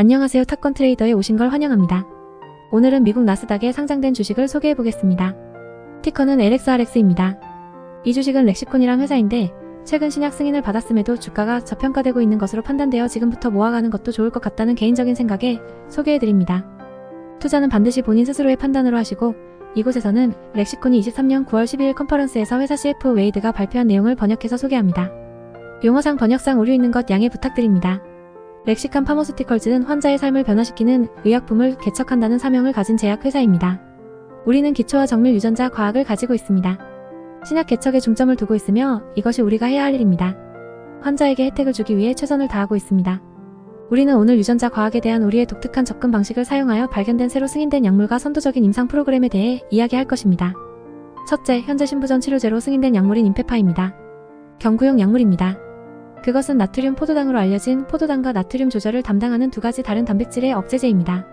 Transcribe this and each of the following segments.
안녕하세요 탁건 트레이더에 오신 걸 환영합니다. 오늘은 미국 나스닥에 상장된 주식을 소개해 보겠습니다. 티커는 LXRX입니다. 이 주식은 렉시콘이란 회사인데 최근 신약 승인을 받았음에도 주가가 저평가되고 있는 것으로 판단되어 지금부터 모아가는 것도 좋을 것 같다는 개인적인 생각에 소개해 드립니다. 투자는 반드시 본인 스스로의 판단으로 하시고 이곳에서는 렉시콘이 23년 9월 12일 컨퍼런스에서 회사 CFO 웨이드가 발표한 내용을 번역해서 소개합니다. 용어상 번역상 오류 있는 것 양해 부탁드립니다. 렉시칸 파머스티컬즈는 환자의 삶을 변화시키는 의약품을 개척한다는 사명을 가진 제약회사입니다. 우리는 기초와 정밀 유전자 과학을 가지고 있습니다. 신약 개척에 중점을 두고 있으며 이것이 우리가 해야 할 일입니다. 환자에게 혜택을 주기 위해 최선을 다하고 있습니다. 우리는 오늘 유전자 과학에 대한 우리의 독특한 접근 방식을 사용하여 발견된 새로 승인된 약물과 선도적인 임상 프로그램에 대해 이야기할 것입니다. 첫째, 현재 신부전 치료제로 승인된 약물인 임페파입니다. 경구용 약물입니다. 그것은 나트륨 포도당으로 알려진 포도당과 나트륨 조절을 담당하는 두 가지 다른 단백질의 억제제입니다.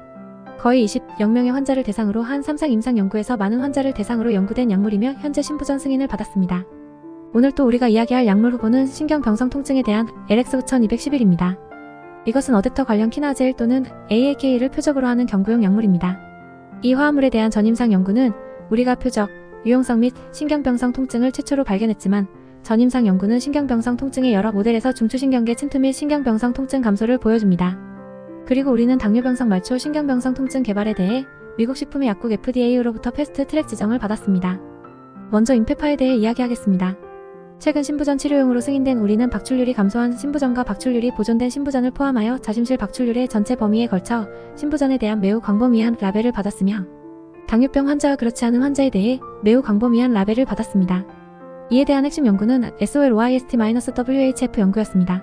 거의 20영명의 환자를 대상으로 한 3상 임상 연구에서 많은 환자를 대상으로 연구된 약물이며 현재 신부전 승인을 받았습니다. 오늘 또 우리가 이야기할 약물 후보는 신경병성 통증에 대한 LX9211입니다. 이것은 어댑터 관련 키나제 1 또는 AAK를 표적으로 하는 경구용 약물입니다. 이 화합물에 대한 전임상 연구는 우리가 표적, 유용성 및 신경병성 통증을 최초로 발견했지만 전임상 연구는 신경병성 통증의 여러 모델에서 중추신경계 침투 및 신경병성 통증 감소를 보여줍니다. 그리고 우리는 당뇨병성 말초 신경병성 통증 개발에 대해 미국 식품의 약국 FDA로부터 패스트 트랙 지정을 받았습니다. 먼저 임페파에 대해 이야기하겠습니다. 최근 신부전 치료용으로 승인된 우리는 박출률이 감소한 신부전과 박출률이 보존된 신부전을 포함하여 자심실 박출률의 전체 범위에 걸쳐 신부전에 대한 매우 광범위한 라벨을 받았으며 당뇨병 환자와 그렇지 않은 환자에 대해 매우 광범위한 라벨을 받았습니다. 이에 대한 핵심 연구는 SOLYST-WHF 연구였습니다.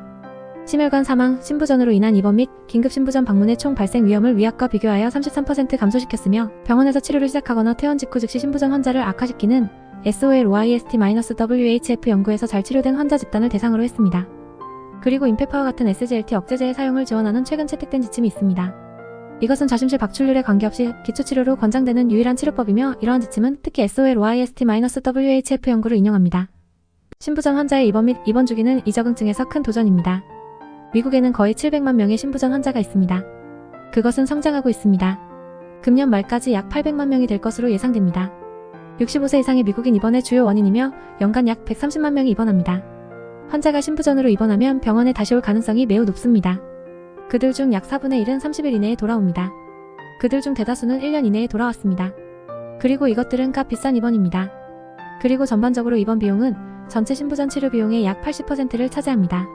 심혈관 사망, 신부전으로 인한 입원 및 긴급 신부전 방문의 총 발생 위험을 위약과 비교하여 33% 감소시켰으며 병원에서 치료를 시작하거나 퇴원 직후 즉시 신부전 환자를 악화시키는 SOLYST-WHF 연구에서 잘 치료된 환자 집단을 대상으로 했습니다. 그리고 임페파와 같은 SGLT 억제제의 사용을 지원하는 최근 채택된 지침이 있습니다. 이것은 자심실 박출률에 관계없이 기초치료로 권장되는 유일한 치료법이며 이러한 지침은 특히 SOLYST-WHF 연구를 인용합니다. 신부전 환자의 입원 및 입원 주기는 이 적응증에서 큰 도전입니다. 미국에는 거의 700만 명의 신부전 환자가 있습니다. 그것은 성장하고 있습니다. 금년 말까지 약 800만 명이 될 것으로 예상됩니다. 65세 이상의 미국인 입원의 주요 원인이며 연간 약 130만 명이 입원합니다. 환자가 신부전으로 입원하면 병원에 다시 올 가능성이 매우 높습니다. 그들 중 약 4분의 1은 30일 이내에 돌아옵니다. 그들 중 대다수는 1년 이내에 돌아왔습니다. 그리고 이것들은 값 비싼 입원입니다. 그리고 전반적으로 입원 비용은 전체 신부전 치료 비용의 약 80%를 차지합니다.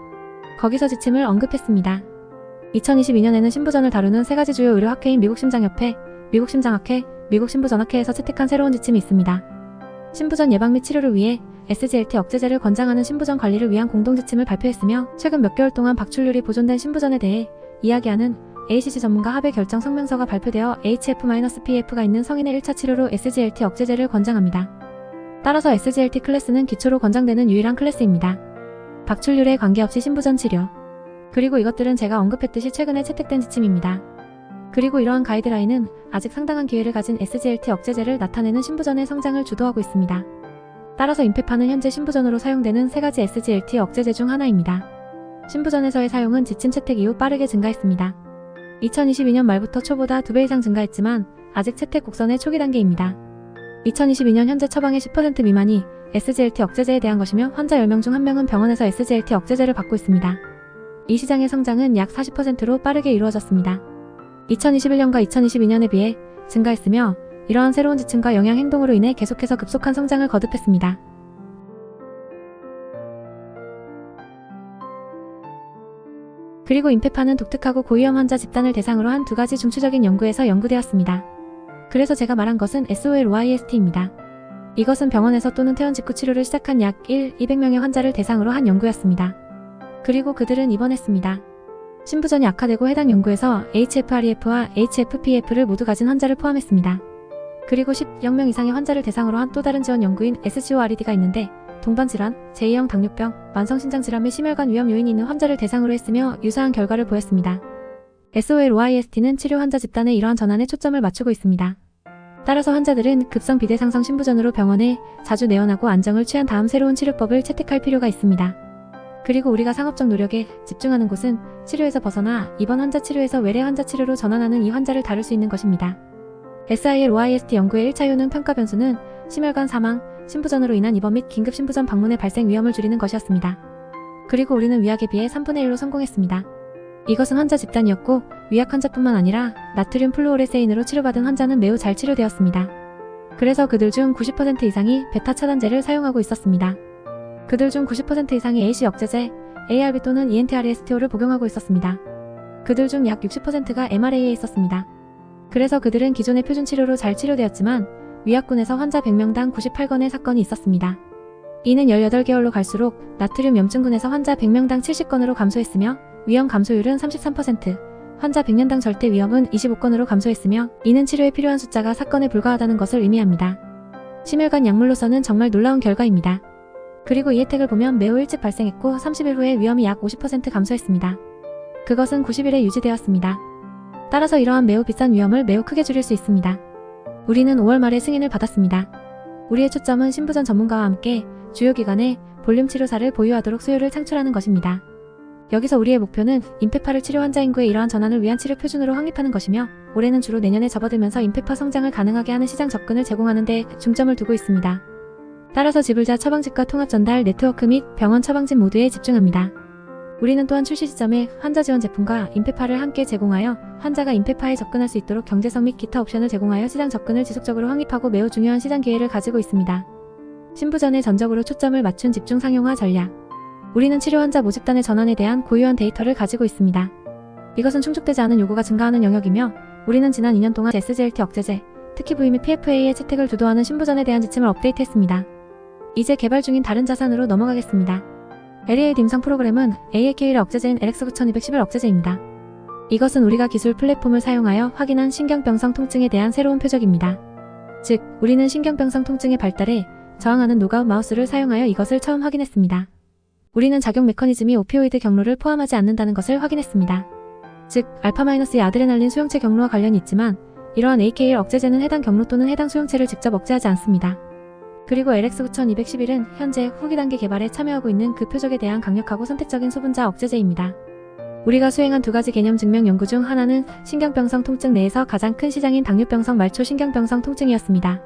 거기서 지침을 언급했습니다. 2022년에는 신부전을 다루는 세 가지 주요 의료 학회인 미국 심장협회, 미국 심장학회, 미국 신부전학회에서 채택한 새로운 지침이 있습니다. 신부전 예방 및 치료를 위해 SGLT 억제제를 권장하는 신부전 관리를 위한 공동 지침을 발표했으며 최근 몇 개월 동안 박출률이 보존된 신부전에 대해 이야기하는 ACC 전문가 합의 결정 성명서가 발표되어 HF-PF가 있는 성인의 1차 치료로 SGLT 억제제를 권장합니다. 따라서 SGLT 클래스는 기초로 권장되는 유일한 클래스입니다. 박출률에 관계없이 신부전 치료. 그리고 이것들은 제가 언급했듯이 최근에 채택된 지침입니다. 그리고 이러한 가이드라인은 아직 상당한 기회를 가진 SGLT 억제제를 나타내는 신부전의 성장을 주도하고 있습니다. 따라서 임페파는 현재 신부전으로 사용되는 세 가지 SGLT 억제제 중 하나입니다. 신부전에서의 사용은 지침 채택 이후 빠르게 증가했습니다. 2022년 말부터 초보다 2배 이상 증가했지만 아직 채택 곡선의 초기 단계입니다. 2022년 현재 처방의 10% 미만이 SGLT 억제제에 대한 것이며 환자 10명 중 1명은 병원에서 SGLT 억제제를 받고 있습니다. 이 시장의 성장은 약 40%로 빠르게 이루어졌습니다. 2021년과 2022년에 비해 증가했으며 이러한 새로운 지침과 영향 행동으로 인해 계속해서 급속한 성장을 거듭했습니다. 그리고 임페파는 독특하고 고위험 환자 집단을 대상으로 한 두 가지 중추적인 연구에서 연구되었습니다. 그래서 제가 말한 것은 SOLYST입니다. 이것은 병원에서 또는 퇴원 직후 치료를 시작한 약 1, 200명의 환자를 대상으로 한 연구였습니다. 그리고 그들은 입원했습니다. 신부전이 악화되고 해당 연구에서 HFREF와 HFPF를 모두 가진 환자를 포함했습니다. 그리고 10명 이상의 환자를 대상으로 한 또 다른 지원 연구인 SCORED가 있는데 동반 질환, 제2형 당뇨병, 만성신장 질환 및 심혈관 위험 요인이 있는 환자를 대상으로 했으며 유사한 결과를 보였습니다. SOLYST는 치료 환자 집단의 이러한 전환에 초점을 맞추고 있습니다. 따라서 환자들은 급성 비대상성 신부전으로 병원에 자주 내원하고 안정을 취한 다음 새로운 치료법을 채택할 필요가 있습니다. 그리고 우리가 상업적 노력에 집중하는 곳은 치료에서 벗어나 입원 환자 치료에서 외래 환자 치료로 전환하는 이 환자를 다룰 수 있는 것입니다. SIL OIST 연구의 1차 효능 평가 변수는 심혈관 사망, 신부전으로 인한 입원 및 긴급 신부전 방문의 발생 위험을 줄이는 것이었습니다. 그리고 우리는 위약에 비해 3분의 1로 성공했습니다. 이것은 환자 집단이었고 위약 환자뿐만 아니라 나트륨 플루오레세인으로 치료받은 환자는 매우 잘 치료되었습니다. 그래서 그들 중 90% 이상이 베타 차단제를 사용하고 있었습니다. 그들 중 90% 이상이 AC 억제제, ARB 또는 E ENTRESTO를 복용하고 있었습니다. 그들 중 약 60%가 MRA에 있었습니다. 그래서 그들은 기존의 표준 치료로 잘 치료되었지만 위약군에서 환자 100명당 98건의 사건이 있었습니다. 이는 18개월로 갈수록 나트륨 염증군에서 환자 100명당 70건으로 감소했으며 위험 감소율은 33%, 환자 100년당 절대 위험은 25건으로 감소했으며 이는 치료에 필요한 숫자가 사건에 불과하다는 것을 의미합니다. 심혈관 약물로서는 정말 놀라운 결과입니다. 그리고 이 혜택을 보면 매우 일찍 발생했고 30일 후에 위험이 약 50% 감소했습니다. 그것은 90일에 유지되었습니다. 따라서 이러한 매우 비싼 위험을 매우 크게 줄일 수 있습니다. 우리는 5월 말에 승인을 받았습니다. 우리의 초점은 신부전 전문가와 함께 주요 기관에 볼륨 치료사를 보유하도록 수요를 창출하는 것입니다. 여기서 우리의 목표는 임페파를 치료 환자 인구의 이러한 전환을 위한 치료 표준으로 확립하는 것이며 올해는 주로 내년에 접어들면서 임페파 성장을 가능하게 하는 시장 접근을 제공하는 데 중점을 두고 있습니다. 따라서 지불자 처방집과 통합 전달 네트워크 및 병원 처방집 모두에 집중합니다. 우리는 또한 출시 시점에 환자 지원 제품과 임페파를 함께 제공하여 환자가 임페파에 접근할 수 있도록 경제성 및 기타 옵션을 제공하여 시장 접근을 지속적으로 확립하고 매우 중요한 시장 기회를 가지고 있습니다. 신부전에 전적으로 초점을 맞춘 집중 상용화 전략. 우리는 치료 환자 모집단의 전환에 대한 고유한 데이터를 가지고 있습니다. 이것은 충족되지 않은 요구가 증가하는 영역이며 우리는 지난 2년 동안 SGLT 억제제, 특히 V 및 PFA의 채택을 주도하는 신부전에 대한 지침을 업데이트했습니다. 이제 개발 중인 다른 자산으로 넘어가겠습니다. LEA 딤상 프로그램은 AAK의 억제제인 LX9211 억제제입니다. 이것은 우리가 기술 플랫폼을 사용하여 확인한 신경병성 통증에 대한 새로운 표적입니다. 즉, 우리는 신경병성 통증의 발달에 저항하는 노가웃 마우스를 사용하여 이것을 처음 확인했습니다. 우리는 작용 메커니즘이 오피오이드 경로를 포함하지 않는다는 것을 확인했습니다. 즉, 알파-의 아드레날린 수용체 경로와 관련이 있지만 이러한 AKL 억제제는 해당 경로 또는 해당 수용체를 직접 억제하지 않습니다. 그리고 LX9211은 현재 후기 단계 개발에 참여하고 있는 그 표적에 대한 강력하고 선택적인 소분자 억제제입니다. 우리가 수행한 두 가지 개념 증명 연구 중 하나는 신경병성 통증 내에서 가장 큰 시장인 당뇨병성 말초 신경병성 통증이었습니다.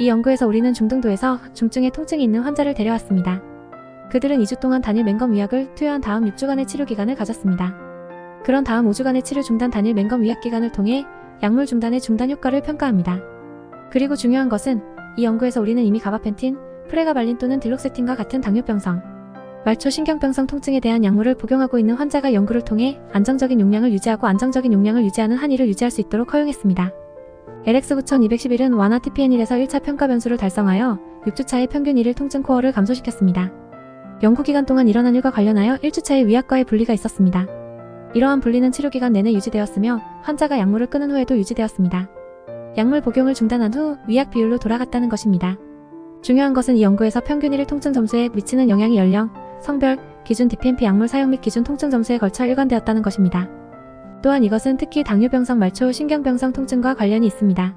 이 연구에서 우리는 중등도에서 중증의 통증이 있는 환자를 데려왔습니다. 그들은 2주 동안 단일 맹검 위약을 투여한 다음 6주간의 치료 기간을 가졌습니다. 그런 다음 5주간의 치료 중단 단일 맹검 위약 기간을 통해 약물 중단의 중단 효과를 평가합니다. 그리고 중요한 것은 이 연구에서 우리는 이미 가바펜틴, 프레가발린 또는 딜록세틴과 같은 당뇨병성, 말초 신경병성 통증에 대한 약물을 복용하고 있는 환자가 연구를 통해 안정적인 용량을 유지하고 안정적인 용량을 유지하는 한의를 유지할 수 있도록 허용했습니다. LX9211은 완화 TPN1에서 1차 평가 변수를 달성하여 6주차의 평균 1일 통증 코어를 감소시켰습니다. 연구 기간 동안 일어난 일과 관련하여 1주차의 위약과의 분리가 있었습니다. 이러한 분리는 치료 기간 내내 유지되었으며 환자가 약물을 끊은 후에도 유지되었습니다. 약물 복용을 중단한 후 위약 비율로 돌아갔다는 것입니다. 중요한 것은 이 연구에서 평균 1일 통증 점수에 미치는 영향이 연령, 성별, 기준 DPNP 약물 사용 및 기준 통증 점수에 걸쳐 일관되었다는 것입니다. 또한 이것은 특히 당뇨병성 말초 신경병성 통증과 관련이 있습니다.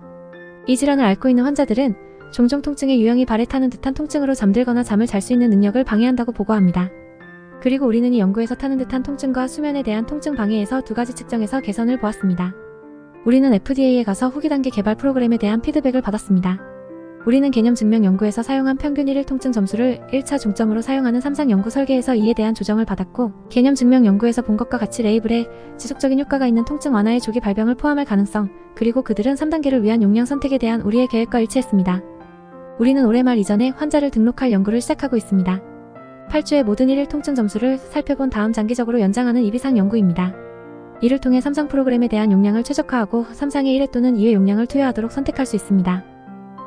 이 질환을 앓고 있는 환자들은 종종 통증의 유형이 발에 타는 듯한 통증으로 잠들거나 잠을 잘 수 있는 능력을 방해한다고 보고합니다. 그리고 우리는 이 연구에서 타는 듯한 통증과 수면에 대한 통증 방해에서 두 가지 측정에서 개선을 보았습니다. 우리는 FDA에 가서 후기 단계 개발 프로그램에 대한 피드백을 받았습니다. 우리는 개념 증명 연구에서 사용한 평균 1일 통증 점수를 1차 중점으로 사용하는 3상 연구 설계에서 이에 대한 조정을 받았고 개념 증명 연구에서 본 것과 같이 레이블에 지속적인 효과가 있는 통증 완화의 조기 발병을 포함할 가능성 그리고 그들은 3단계를 위한 용량 선택에 대한 우리의 계획과 일치했습니다. 우리는 올해 말 이전에 환자를 등록할 연구를 시작하고 있습니다. 8주의 모든 1일 통증 점수를 살펴본 다음 장기적으로 연장하는 이비상 연구입니다. 이를 통해 3상 프로그램에 대한 용량을 최적화하고 3상의 1회 또는 2회 용량을 투여하도록 선택할 수 있습니다.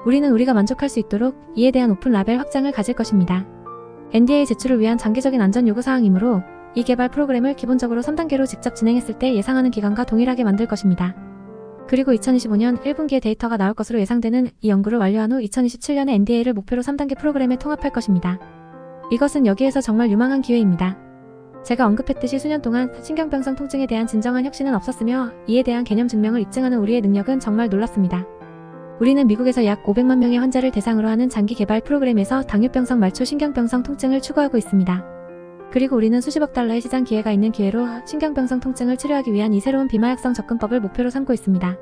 우리는 우리가 만족할 수 있도록 이에 대한 오픈 라벨 확장을 가질 것입니다. NDA 제출을 위한 장기적인 안전 요구 사항이므로 이 개발 프로그램을 기본적으로 3단계로 직접 진행했을 때 예상하는 기간과 동일하게 만들 것입니다. 그리고 2025년 1분기에 데이터가 나올 것으로 예상되는 이 연구를 완료한 후 2027년에 NDA를 목표로 3단계 프로그램에 통합할 것입니다. 이것은 여기에서 정말 유망한 기회입니다. 제가 언급했듯이 수년 동안 신경병성 통증에 대한 진정한 혁신은 없었으며 이에 대한 개념 증명을 입증하는 우리의 능력은 정말 놀랐습니다. 우리는 미국에서 약 500만 명의 환자를 대상으로 하는 장기 개발 프로그램에서 당뇨병성 말초 신경병성 통증을 추구하고 있습니다. 그리고 우리는 수십억 달러의 시장 기회가 있는 기회로 신경병성 통증을 치료하기 위한 이 새로운 비마약성 접근법을 목표로 삼고 있습니다.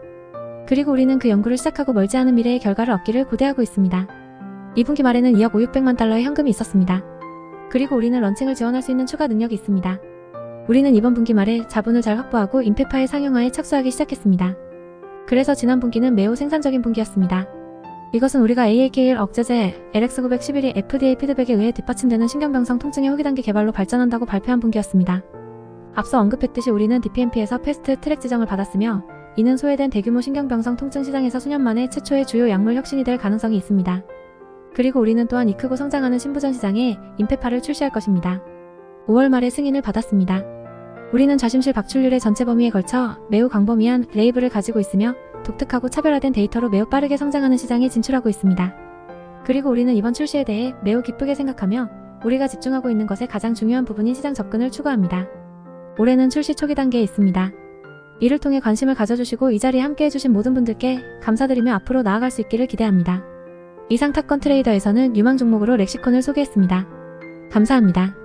그리고 우리는 그 연구를 시작하고 멀지 않은 미래의 결과를 얻기를 고대하고 있습니다. 2분기 말에는 2억 5, 600만 달러의 현금이 있었습니다. 그리고 우리는 런칭을 지원할 수 있는 추가 능력이 있습니다. 우리는 이번 분기 말에 자본을 잘 확보하고 임페파의 상용화에 착수하기 시작했습니다. 그래서 지난 분기는 매우 생산적인 분기였습니다. 이것은 우리가 AAK1 억제제 LX911이 FDA 피드백에 의해 뒷받침되는 신경병성 통증의 후기 단계 개발로 발전한다고 발표한 분기였습니다. 앞서 언급했듯이 우리는 DPMP에서 패스트 트랙 지정을 받았으며 이는 소외된 대규모 신경병성 통증 시장에서 수년 만에 최초의 주요 약물 혁신이 될 가능성이 있습니다. 그리고 우리는 또한 이 크고 성장하는 신부전 시장에 임페파를 출시할 것입니다. 5월 말에 승인을 받았습니다. 우리는 좌심실 박출률의 전체 범위에 걸쳐 매우 광범위한 레이블을 가지고 있으며 독특하고 차별화된 데이터로 매우 빠르게 성장하는 시장에 진출하고 있습니다. 그리고 우리는 이번 출시에 대해 매우 기쁘게 생각하며 우리가 집중하고 있는 것의 가장 중요한 부분인 시장 접근을 추구합니다. 올해는 출시 초기 단계에 있습니다. 이를 통해 관심을 가져주시고 이 자리에 함께 해주신 모든 분들께 감사드리며 앞으로 나아갈 수 있기를 기대합니다. 이상 탑건 트레이더에서는 유망 종목으로 렉시콘을 소개했습니다. 감사합니다.